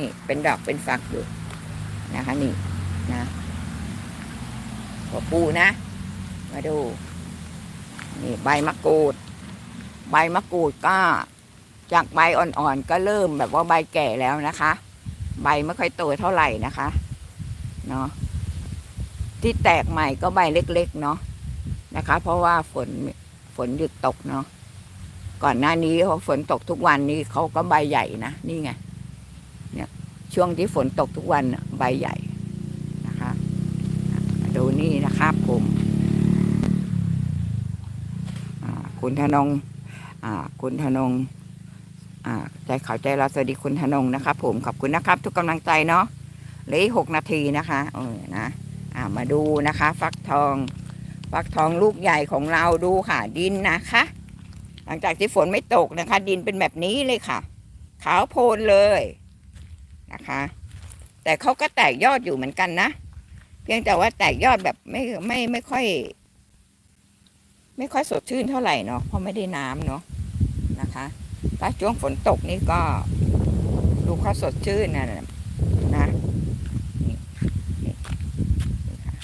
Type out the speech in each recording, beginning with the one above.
นี่เป็นดอกเป็นฝักอยู่นะคะนี่นะหัวปูนะ มาดู นี่ใบมะกรูด ใบมะกรูดก็จากใบอ่อนๆก็เริ่มแบบว่าใบแก่แล้วนะคะ ใบไม่ค่อยโตเท่าไหร่นะคะเนาะที่แตกใหม่ก็ใบเล็กๆเนาะนะคะ เพราะว่าฝนฝนหยุดตกเนาะก่อนหน้านี้พอฝนตกทุกวันนี้เขาก็ใบใหญ่นะนี่ไง ช่วงที่ฝนตกทุกวันใบใหญ่นะคะดูนี่นะครับผมคุณธนงคุณธนงใจเขาใจเราสวัสดีคุณธนงนะครับผมขอบคุณนะครับ ทุกกำลังใจเนาะเหลืออีกหกนาทีนะคะเออนะอ่ามาดูนะคะ ฟักทองฟักทองลูกใหญ่ของเราดูค่ะดินนะคะ หลังจากที่ฝนไม่ตกนะคะ ดินเป็นแบบนี้เลยค่ะ ขาวโพลนเลย นะคะ แต่เขาก็แตกยอดอยู่เหมือนกันนะ เพียงแต่ว่าแตกยอดแบบไม่ไม่ไม่ค่อย ไม่ค่อยสดชื่นเท่าไหร่เนาะเพราะไม่ได้น้ำเนาะนะคะถ้าช่วงฝนตกนี่ก็ดูเขาสดชื่นนะนะนี่นี่นี่ค่ะ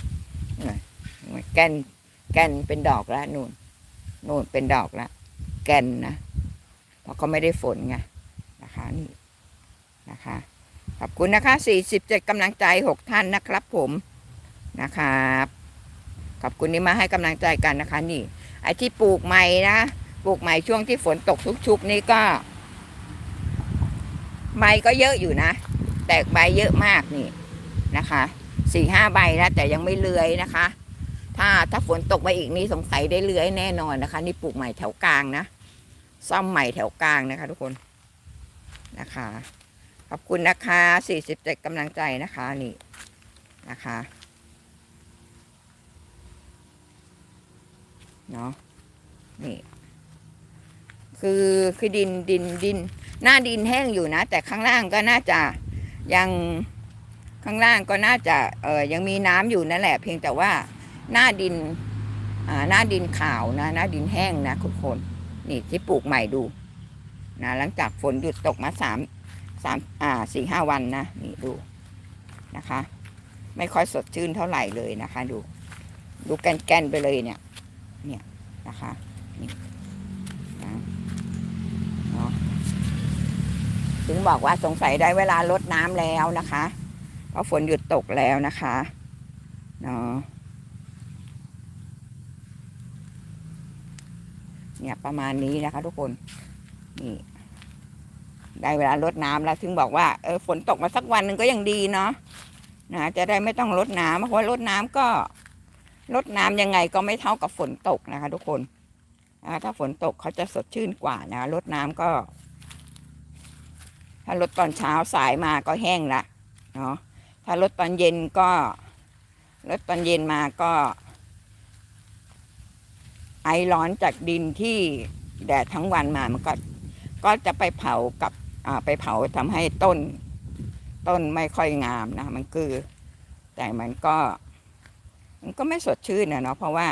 นี่แกนแกนเป็นดอกแล้วนู่นนู่นเป็นดอกแล้วแกนนะเพราะเขาไม่ได้ฝนไงนะคะนี่นะคะ ขอบคุณนะคะ 47กำลังใจ 6 ท่านนะครับผมนะครับขอบคุณที่มาให้กำลังใจกันนะคะ นี่ ไอ้ที่ปลูกใหม่นะปลูกใหม่ช่วงที่ฝนตกชุกๆนี่ก็ใบก็เยอะอยู่นะ แตกใบเยอะมากนี่นะคะสี่ห้าใบแล้วแต่ยังไม่เลื้อยนะคะ ถ้าถ้าฝนตกมาอีกนี่สงสัยได้เลื้อยแน่นอนนะคะ นี่ปลูกใหม่แถวกลางนะ ซ่อมใหม่แถวกลางนะคะ ทุกคนนะคะ อบคุณนะคะสี่สิบเจ็ดกำลังใจนะคะนี่นะคะเนาะนี่ คือคือดินดินดิน หน้าดินแห้งอยู่นะ แต่ข้างล่างก็น่าจะยังข้างล่างก็น่าจะเออยังมีน้ำอยู่นั่นแหละ เพียงแต่ว่าหน้าดินอ่าหน้าดินขาวนะ หน้าดินแห้งนะทุกคน นี่ที่ปลูกใหม่ดูนะหลังจากฝนหยุดตกมาสาม สามอ่าสี่ห้าวันนะนี่ดูนะคะ ไม่ค่อยสดชื่นเท่าไหร่เลยนะคะ ดู ดูแกนๆไปเลยเนี่ย เนี่ยนะคะนี่นะเนาะถึงบอกว่าสงสัยได้เวลาลดน้ำแล้วนะคะเพราะฝนหยุดตกแล้วนะคะเนาะเนี่ยประมาณนี้นะคะทุกคนนี่ ได้เวลาลดน้ำแล้วถึงบอกว่าเออฝนตกมาสักวันหนึ่งก็ยังดีเนาะนะจะได้ไม่ต้องลดน้ำเพราะว่าลดน้ำก็ลดน้ำยังไงก็ไม่เท่ากับฝนตกนะคะ ทุกคนนะถ้าฝนตกเขาจะสดชื่นกว่านะลดน้ำก็ ถ้าลดตอนเช้าสายมาก็แห้งละเนาะถ้าลดตอนเย็นก็ลดตอนเย็นมาก็ ไอร้อนจากดินที่แดดทั้งวันมามันก็ก็จะไปเผากับ ไปเผาทำให้ต้น ต้นไม่ค่อยงามนะ มันคือ แต่มันก็ มันก็ไม่สดชื่นนะเนาะเพราะว่า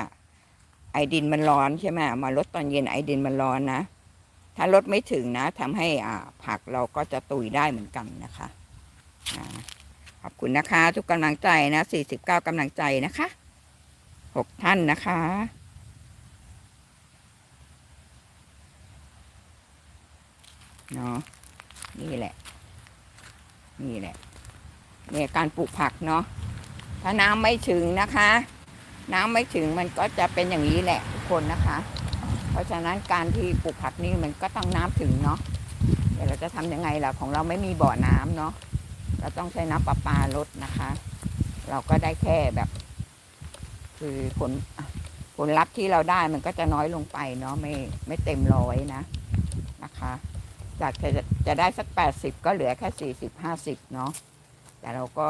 ไอดินมันร้อนใช่ไหมมาลดตอนเย็นไอดินมันร้อนนะ ถ้าลดไม่ถึงนะทำให้อ่าผักเราก็จะตุยได้เหมือนกันนะคะอ่าขอบคุณนะคะ ทุกกำลังใจนะ49กำลังใจนะคะ6ท่านนะคะเนาะ นี่แหละ นี่แหละ เนี่ยการปลูกผักเนาะ ถ้าน้ำไม่ถึงนะคะ น้ำไม่ถึงมันก็จะเป็นอย่างนี้แหละทุกคนนะคะ เพราะฉะนั้นการที่ปลูกผักนี่มันก็ต้องน้ำถึงเนาะเดี๋ยวเราจะทำยังไงล่ะของเราไม่มีบ่อน้ำเนาะ เราต้องใช้น้ำประปาลดนะคะ เราก็ได้แค่แบบ คือผลผลลัพธ์ที่เราได้มันก็จะน้อยลงไปเนาะไม่ไม่เต็มร้อยนะนะคะ จากจะจะได้สักแปดสิบก็เหลือแค่สี่สิบห้าสิบเนาะแต่เราก็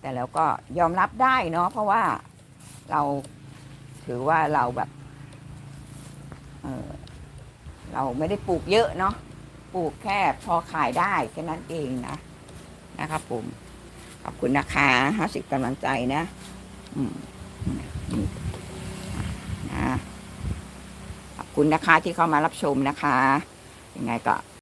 แต่เราก็ยอมรับได้เนาะเพราะว่าเราถือว่าเราแบบ เออเราไม่ได้ปลูกเยอะเนาะปลูกแค่พอขายได้แค่นั้นเองนะนะครับผมขอบคุณนะคะห้าสิบกำลังใจนะ อืม คุณนะคะที่เข้ามารับชมนะคะยังไงก็